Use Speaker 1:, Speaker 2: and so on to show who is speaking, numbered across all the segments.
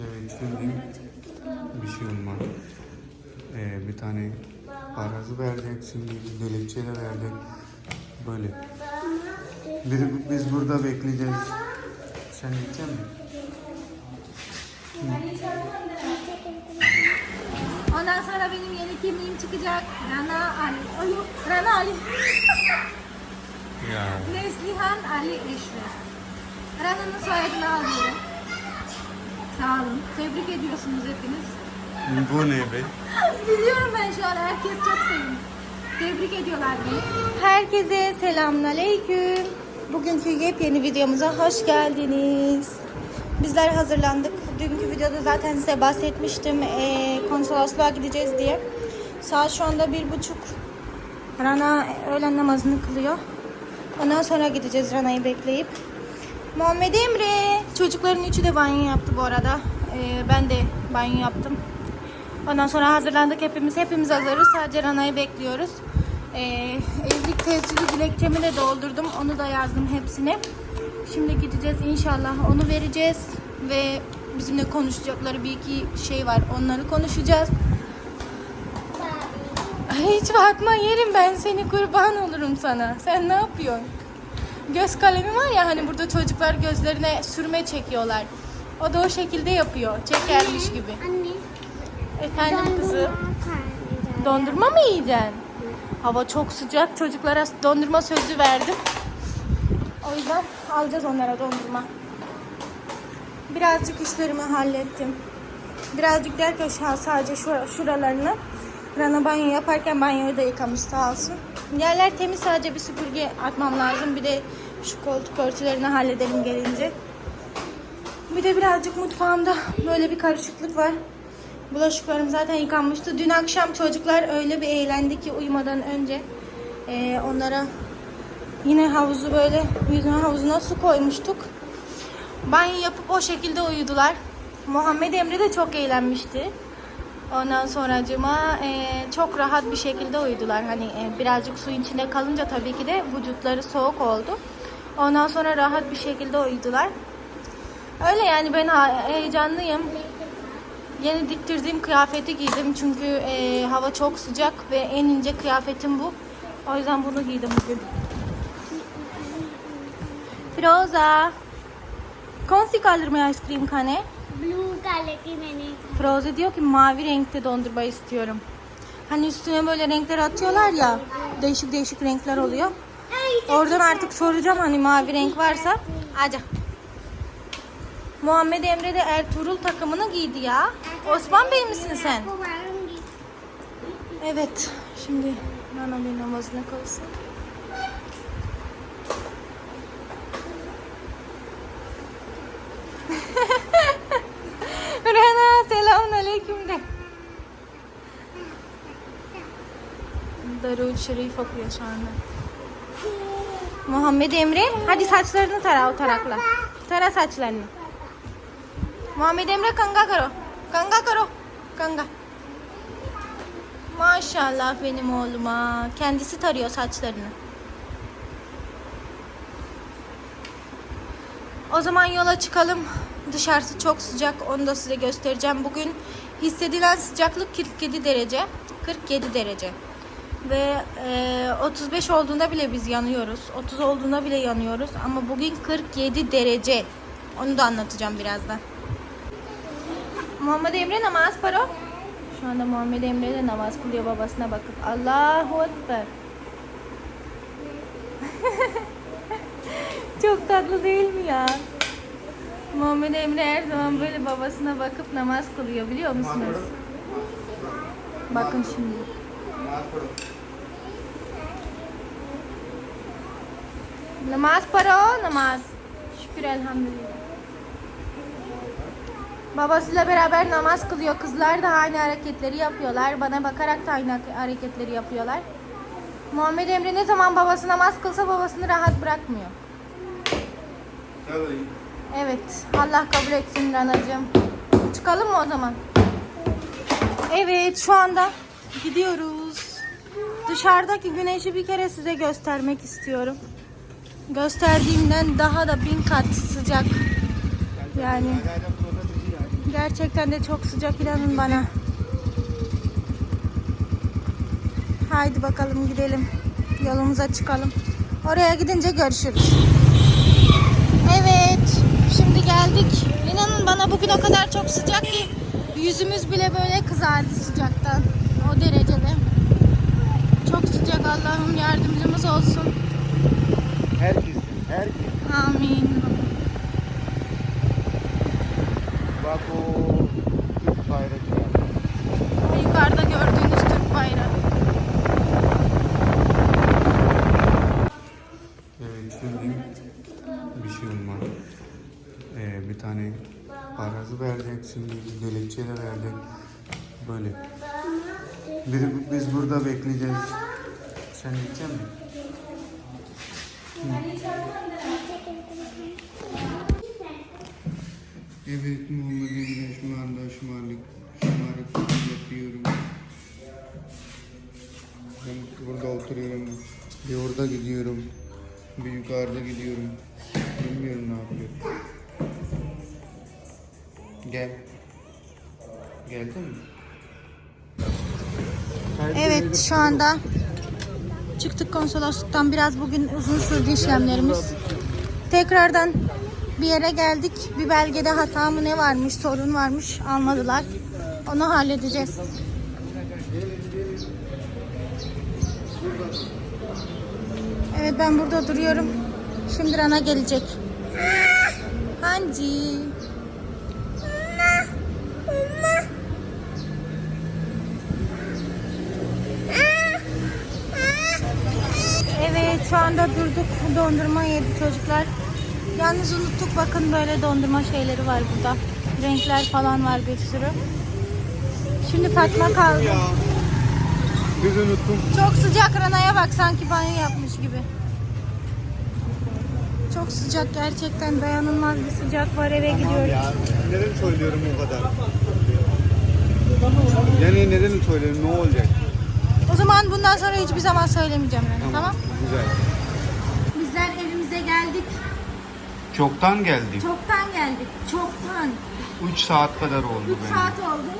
Speaker 1: Evet şimdi bir şey olmadı. Ee, bir tane parası verdik şimdi dilekçe de verdik. Böyle. Biz, biz burada bekleyeceğiz. Sen gidecek misin?
Speaker 2: Ondan sonra benim yeni kimliğim çıkacak. Rana Ali. Ay, Rana Ali.
Speaker 1: Ya.
Speaker 2: Neslihan Ali Eşver. Rana'nın soyadını alıyorum. Sağ olun. Tebrik ediyorsunuz hepiniz.
Speaker 1: Bu ne be?
Speaker 2: Biliyorum ben şu an herkes çok sevindi. Tebrik ediyorlar beni. Herkese selamünaleyküm. Bugünkü yepyeni videomuza hoş geldiniz. Bizler hazırlandık. Dünkü videoda zaten size bahsetmiştim. Ee, konsolosluğa gideceğiz diye. Saat şu anda bir buçuk. Rana öğlen namazını kılıyor. Ondan sonra gideceğiz Rana'yı bekleyip. Muhammed Emre. Çocukların üçü de banyo yaptı bu arada. Ee, ben de banyo yaptım. Ondan sonra hazırlandık hepimiz. Hepimiz hazırız. Sadece Rana'yı bekliyoruz. Ee, evlilik tescili dilekçemi de doldurdum. Onu da yazdım hepsini. Şimdi gideceğiz inşallah. Onu vereceğiz. Ve bizimle konuşacakları bir iki şey var. Onları konuşacağız. Hiç bakma yerim ben seni kurban olurum sana. Sen ne yapıyorsun? Göz kalemi var ya hani burada çocuklar gözlerine sürme çekiyorlar. O da o şekilde yapıyor. Çekermiş gibi.
Speaker 3: Anne.
Speaker 2: Efendim
Speaker 3: dondurma karnıydı.
Speaker 2: Dondurma mı yiyeceksin? Hava çok sıcak. Çocuklara dondurma sözü verdim. O yüzden alacağız onlara dondurma. Birazcık işlerimi hallettim. Birazcık derken sadece şura, şuralarını Rana banyo yaparken banyoyu da yıkamış sağ olsun. Yerler temiz sadece bir süpürge atmam lazım. Bir de şu koltuk örtülerini halledelim gelince. Bir de birazcık mutfağımda böyle bir karışıklık var. Bulaşıklarım zaten yıkanmıştı. Dün akşam çocuklar öyle bir eğlendi ki uyumadan önce eee, onlara yine havuzu böyle yüzme havuzuna su koymuştuk. Banyo yapıp o şekilde uyudular. Muhammed Emre de çok eğlenmişti. Ondan sonracıma e, çok rahat bir şekilde uyudular. Hani e, birazcık suyun içinde kalınca tabii ki de vücutları soğuk oldu. Ondan sonra rahat bir şekilde uyudular. Öyle yani ben heyecanlıyım. Yeni diktirdiğim kıyafeti giydim çünkü e, hava çok sıcak ve en ince kıyafetim bu. O yüzden bunu giydim bugün. Firoza. Konsi kaldırmaya ice
Speaker 3: cream kane? Blue kaleci.
Speaker 2: Froze diyor ki mavi renkte dondurma istiyorum. Hani üstüne böyle renkler atıyorlar ya. Değişik değişik renkler oluyor. Oradan artık soracağım hani mavi renk varsa. Aca. Muhammed Emre de Ertuğrul takımını giydi ya. Osman Bey misin sen? Evet. Şimdi Nana bir namazına kalsın. Selamun aleyküm de. Darul Şerif okuyor şu anda. Muhammed Emre hadi saçlarını tara o tarakla. Tara saçlarını. Muhammed Emre kanga karo. Kanga karo. Kanga. Maşallah benim oğluma. Kendisi tarıyor saçlarını. O zaman yola çıkalım. Dışarısı çok sıcak. Onu da size göstereceğim. Bugün hissedilen sıcaklık 47 derece. 47 derece. Ve e, 35 olduğunda bile biz yanıyoruz. 30 olduğunda bile yanıyoruz. Ama bugün 47 derece. Onu da anlatacağım birazdan. Muhammed Emre namaz paro. Şu anda Muhammed Emre de namaz kılıyor babasına bakıp. Allahu Ekber. Çok tatlı değil mi ya? Muhammed Emre her zaman böyle babasına bakıp namaz kılıyor biliyor musunuz? Bakın şimdi. Namaz paro namaz. Şükür elhamdülillah. Babasıyla beraber namaz kılıyor. Kızlar da aynı hareketleri yapıyorlar. Bana bakarak da aynı hareketleri yapıyorlar. Muhammed Emre ne zaman babası namaz kılsa babasını rahat bırakmıyor. Evet. Allah kabul etsin Ranacığım. Çıkalım mı o zaman? Evet şu anda gidiyoruz. Dışarıdaki güneşi bir kere size göstermek istiyorum. Gösterdiğimden daha da bin kat sıcak. Yani Gerçekten de çok sıcak inanın bana. Haydi bakalım gidelim. Yolumuza çıkalım. Oraya gidince görüşürüz. Şimdi geldik. İnanın bana bugün o kadar çok sıcak ki yüzümüz bile böyle kızardı sıcaktan. O derecede. Çok sıcak Allah'ım yardımcımız olsun.
Speaker 1: Herkesin, herkes.
Speaker 2: Amin.
Speaker 1: Bak o Türk bayrakı.
Speaker 2: O yukarıda gördüğünüz Türk bayrağı.
Speaker 1: Evet şimdi bir şey olmadı. Ee, bir tane parası verecek şimdi dilekçe de verecek. Böyle. Biz, biz burada bekleyeceğiz. Sen gidecek misin? Evet Muhammed Emre şu anda şımarlık, şımarık yapıyorum. Ben burada oturuyorum. Bir orada gidiyorum. Bir yukarıda gidiyorum. Bilmiyorum ne yapıyorum. Gel. Geldin mi?
Speaker 2: Evet şu anda çıktık konsolosluktan biraz bugün uzun sürdü işlemlerimiz. Tekrardan bir yere geldik. Bir belgede hata mı ne varmış, sorun varmış almadılar. Onu halledeceğiz. Evet ben burada duruyorum. Şimdi Rana gelecek. Hanci. Evet şu anda durduk. Dondurma yedi çocuklar. Yalnız unuttuk bakın böyle dondurma şeyleri var burada. Renkler falan var bir sürü. Şimdi Fatma kaldı.
Speaker 1: Biz unuttum.
Speaker 2: Çok sıcak Rana'ya bak sanki banyo yapmış gibi. Çok sıcak gerçekten dayanılmaz bir sıcak var eve gidiyoruz.
Speaker 1: Ya neden söylüyorum o kadar? Yani neden söylüyorum ne olacak?
Speaker 2: Zaman bundan sonra hiçbir zaman söylemeyeceğim Rana tamam?
Speaker 1: Güzel.
Speaker 2: Bizler evimize geldik.
Speaker 1: Çoktan geldik.
Speaker 2: Çoktan geldik. Çoktan.
Speaker 1: 3 saat kadar oldu
Speaker 2: 3
Speaker 1: benim.
Speaker 2: saat oldu.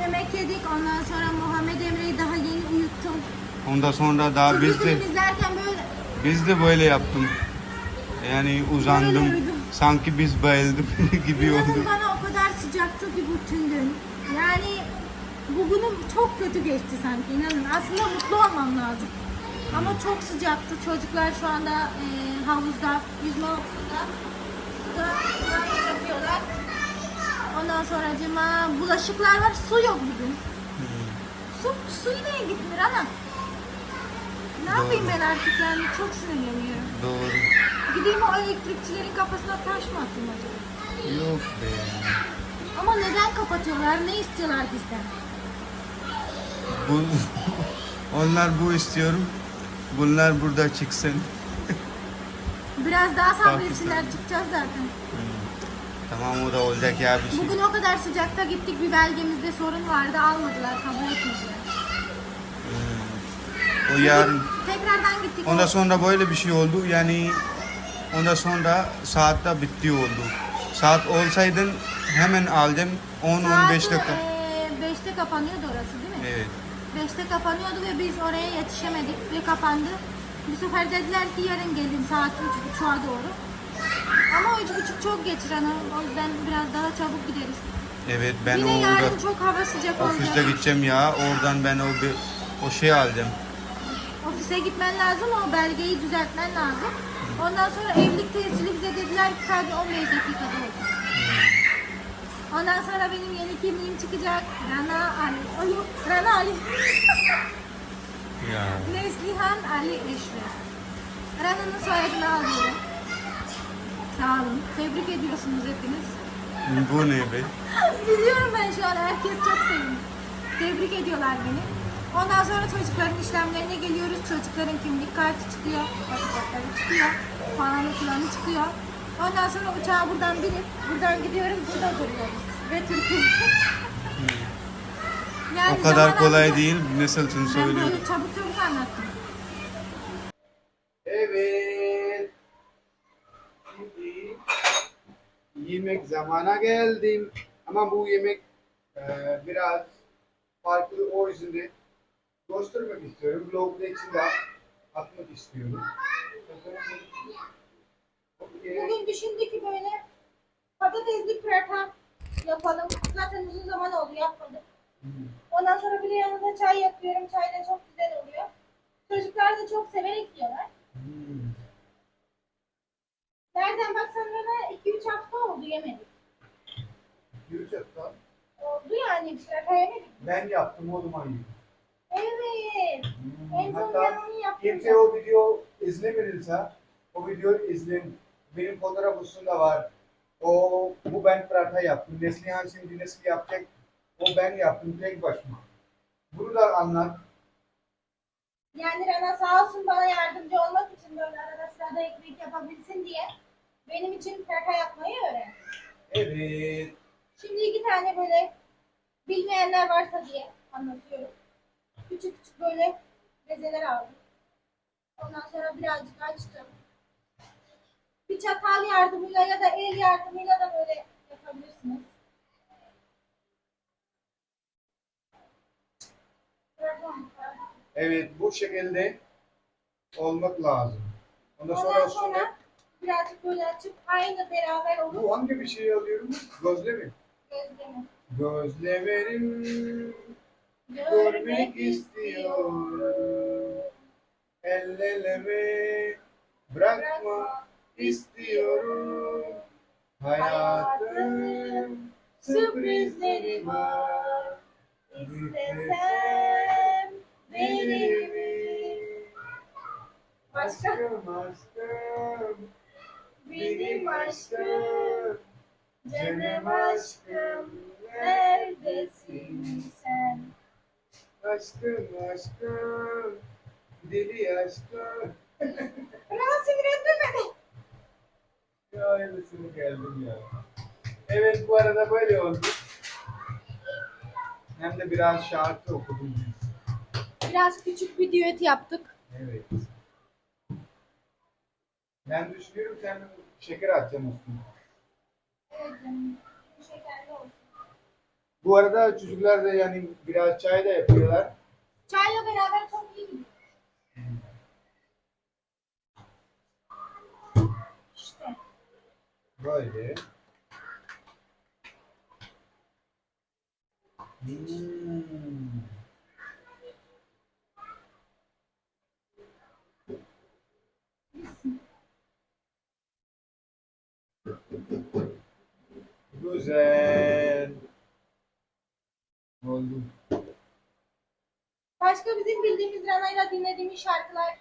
Speaker 2: Yemek yedik. Ondan sonra Muhammed Emre'yi daha yeni uyuttum.
Speaker 1: Ondan sonra daha biz de
Speaker 2: izlerken böyle
Speaker 1: biz de böyle yaptım. Yani uzandım.
Speaker 2: Böyle uyudum.
Speaker 1: Sanki biz bayıldık gibi
Speaker 2: İnanın
Speaker 1: oldu.
Speaker 2: bana o kadar sıcaktı ki bütün gün. Yani bugünüm çok kötü geçti sanki inanın. Aslında mutlu olmam lazım. Ama çok sıcaktı. Çocuklar şu anda e, havuzda, yüzme havuzunda. Suda yapıyorlar. Ondan sonra cima bulaşıklar var. Su yok bugün. Su, su yine gitmiyor ama. Ne yapayım ben artık yani çok sinirleniyorum.
Speaker 1: Doğru.
Speaker 2: Gideyim o elektrikçilerin kafasına taş mı atayım acaba?
Speaker 1: Yok be.
Speaker 2: Ama neden kapatıyorlar? Ne istiyorlar bizden?
Speaker 1: Bu, onlar bu istiyorum. Bunlar burada çıksın.
Speaker 2: Biraz daha sabretsinler çıkacağız zaten.
Speaker 1: Tamam o da olacak ya bir şey.
Speaker 2: Bugün o kadar sıcakta gittik bir belgemizde sorun vardı almadılar kabul etmediler.
Speaker 1: O yarın.
Speaker 2: Tekrardan gittik.
Speaker 1: Ondan sonra böyle bir şey oldu. Yani ondan sonra saatte bitti oldu. Saat olsaydın hemen aldım 10-15 dakika.
Speaker 2: Saat 5'te kapanıyordu orası değil mi?
Speaker 1: Evet.
Speaker 2: 5'te kapanıyordu ve biz oraya yetişemedik ve kapandı. Bu sefer dediler ki yarın gelin saat 3.30'a doğru. Ama 3.30 çok geç Rana. O yüzden biraz daha çabuk gideriz.
Speaker 1: Evet ben
Speaker 2: Yine
Speaker 1: orada
Speaker 2: yarın çok hava sıcak
Speaker 1: ofiste
Speaker 2: olacak.
Speaker 1: gideceğim ya. Oradan ben o bir, o şey aldım.
Speaker 2: Ofise gitmen lazım, o belgeyi düzeltmen lazım. Ondan sonra evlilik tescili bize dediler ki sadece 15 dakikada oldu. Ondan sonra benim yeni kimliğim çıkacak. Rana Ali. Ay yok, Rana Ali.
Speaker 1: Ya.
Speaker 2: Neslihan Ali Eşver. Rana'nın soyadını alıyorum. Sağ olun. Tebrik ediyorsunuz hepiniz.
Speaker 1: Bu ne be?
Speaker 2: Biliyorum ben şu an herkes çok sevindi. Tebrik ediyorlar beni. Ondan sonra çocukların işlemlerine geliyoruz. Çocukların kimlik kartı çıkıyor, pasaportları çıkıyor, falan filanı çıkıyor. Ondan sonra uçağa buradan binip buradan gidiyoruz, burada duruyoruz. Ve Türkiye. yani
Speaker 1: O kadar kolay
Speaker 2: akıcı-
Speaker 1: değil. Nasıl için
Speaker 2: Ben
Speaker 1: söylüyorum.
Speaker 2: böyle çabuk çabuk anlattım.
Speaker 1: Evet. Şimdi yemek zamana geldim. Ama bu yemek e, biraz farklı o yüzden de göstermek istiyorum. Vlogda içinde atmak istiyorum.
Speaker 2: Bugün düşündük ki böyle patatesli pırata yapalım. Zaten uzun zaman oldu yapmadık.
Speaker 1: Hmm.
Speaker 2: Ondan sonra bir yanında çay yapıyorum. Çay da çok güzel oluyor. Çocuklar da çok severek yiyorlar. Nereden baksan bana 2-3 hafta oldu yemedik.
Speaker 1: Yürüyeceğiz lan.
Speaker 2: Oldu yani pırata yemedik.
Speaker 1: Ben yaptım o zaman yedim.
Speaker 2: Evet. En
Speaker 1: Hmm.
Speaker 2: son
Speaker 1: Hatta
Speaker 2: ben onu yaptım.
Speaker 1: kimse o video izlemediyse o videoyu izleyin. Benim fotoğraf üstünde var. O bu ben pırata yaptım. Neslihan şimdi nasıl yapacak? O ben yaptım tek başıma. Bunu da anlat.
Speaker 2: Yani Rana sağ olsun bana yardımcı olmak için böyle arada sırada ekmek yapabilsin diye benim için pırata yapmayı öğrendi.
Speaker 1: Evet.
Speaker 2: Şimdi iki tane böyle bilmeyenler varsa diye anlatıyorum. Küçük küçük böyle bezeler aldım. Ondan sonra birazcık açtım. Bir çatal yardımıyla ya da el yardımıyla da böyle yapabilirsiniz.
Speaker 1: Evet bu şekilde olmak lazım. Ondan sonra,
Speaker 2: Ondan
Speaker 1: sonra
Speaker 2: sonra birazcık böyle açıp aynı beraber olup
Speaker 1: bu hangi bir şey alıyorum? Gözlemi.
Speaker 2: gözlemi.
Speaker 1: Gözlemerim görmek istiyorum. El eleme bırakma istiyorum. Hayatım sürprizleri var.
Speaker 2: İstesem veririm. Başka?
Speaker 1: Aşkım aşkım
Speaker 2: Benim aşkım, canım aşkım, neredesin sen?
Speaker 1: Aşkım aşkım deli aşkım
Speaker 2: sinir etme beni.
Speaker 1: Aynısını geldim ya. Evet bu arada böyle oldu. Hem de biraz şarkı okudum biz.
Speaker 2: Biraz küçük bir düet yaptık.
Speaker 1: Evet. Ben düşünüyorum sen şeker atacaksın üstüne.
Speaker 2: Evet canım. Bu şekerli olsun.
Speaker 1: Bu arada çocuklar da yani biraz çay da yapıyorlar.
Speaker 2: Çayla beraber çok iyi gidiyor. İşte.
Speaker 1: Böyle. Hmm. Güzel. Oldu.
Speaker 2: Başka bizim bildiğimiz Rana'yla dinlediğimiz şarkılar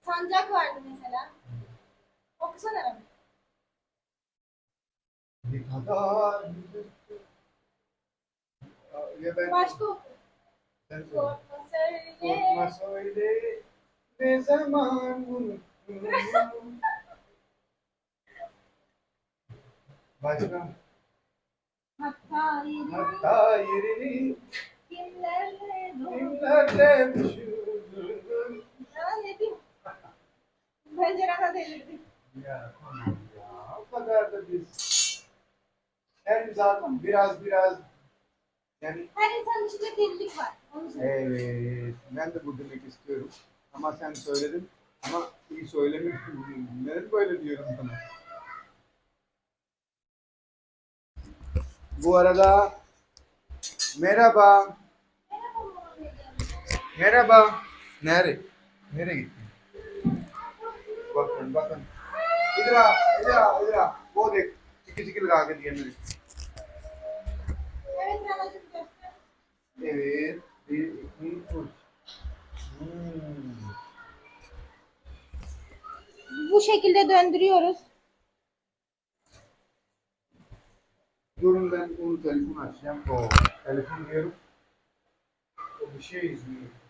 Speaker 2: Sancak vardı mesela. Okusana Rana.
Speaker 1: Ne kadar güzel. Ya ben
Speaker 2: Başka oku.
Speaker 1: sen söyle.
Speaker 2: Korkma söyle.
Speaker 1: Her yüz aldım. Biraz biraz. Yani
Speaker 2: Her insanın içinde delilik var.
Speaker 1: Evet. Ben de bu demek istiyorum. Ama sen söyledin. Ama iyi söylemişsin. Neden böyle diyorum sana? Bu arada merhaba.
Speaker 2: Merhaba.
Speaker 1: Nereye? Nereye gittin? Bakın bakın. İdra, İdra, İdra. Bu dek. ਟਿਕ ਟਿਕ ਲਗਾ ਕੇ
Speaker 2: Evet,
Speaker 1: bir, iki, üç. Hmm.
Speaker 2: Bu şekilde döndürüyoruz.
Speaker 1: Durun ben onu telefon açacağım. O, telefon diyorum. O bir şey izliyorum.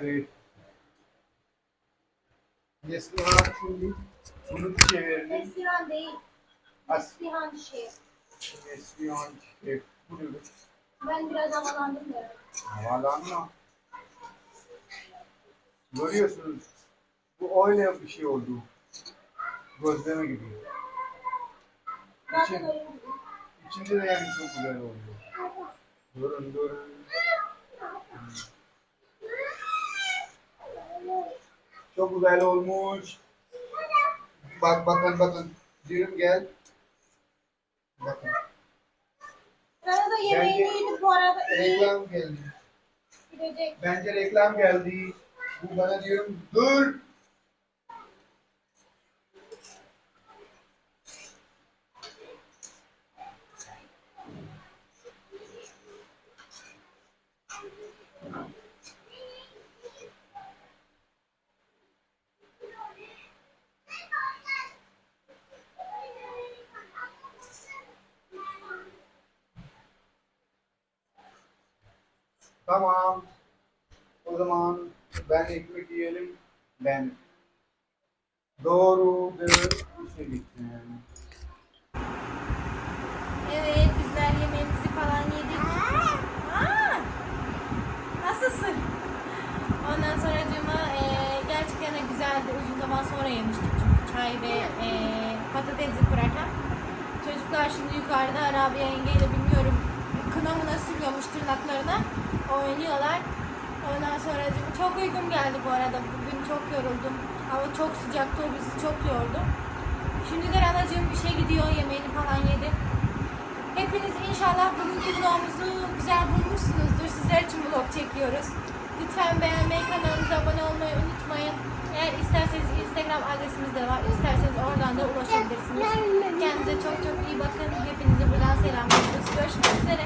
Speaker 1: Evet. Neslihan şimdi bunu çevirdim.
Speaker 2: Neslihan değil. Neslihan şey.
Speaker 1: Neslihan şey. Bu ne?
Speaker 2: Ben biraz havalandım da.
Speaker 1: Havalanma. Görüyorsunuz. Bu öyle bir şey oldu. Gözleme gibi. İçin, içinde de yani çok güzel oldu. Durun durun. Çok güzel olmuş. Bak bakın bakın. Diyorum gel. Bakın.
Speaker 2: Rana da yemeğini
Speaker 1: Bence-
Speaker 2: yedi bu arada.
Speaker 1: Reklam geldi.
Speaker 2: Gidecek.
Speaker 1: Bence reklam geldi. Bu bana diyorum dur. Tamam. O zaman ben ekmek yiyelim. Ben doğrudur işe gittim.
Speaker 2: Evet bizler yemeğimizi falan yedik. Aa, nasılsın? Ondan sonra e, gerçekten de güzeldi. Uzun zaman sonra yemiştik çünkü çay ve e, patatesli pıraka. Çocuklar şimdi yukarıda Rabia yengeyle bilmiyorum kına mı sürüyormuş tırnaklarına. Oynuyorlar. Ondan sonra çok uykum geldi bu arada. Bugün çok yoruldum. Hava çok sıcaktı. O bizi çok yordu. Şimdi de anacığım işe gidiyor. Yemeğini falan yedi. Hepiniz inşallah bugünkü vlogumuzu güzel bulmuşsunuzdur. Sizler için vlog çekiyoruz. Lütfen beğenmeyi, kanalımıza abone olmayı unutmayın. Eğer isterseniz Instagram adresimiz de var. İsterseniz oradan da ulaşabilirsiniz. Kendinize çok çok iyi bakın. Hepinizi buradan selamlıyoruz. Görüşmek üzere.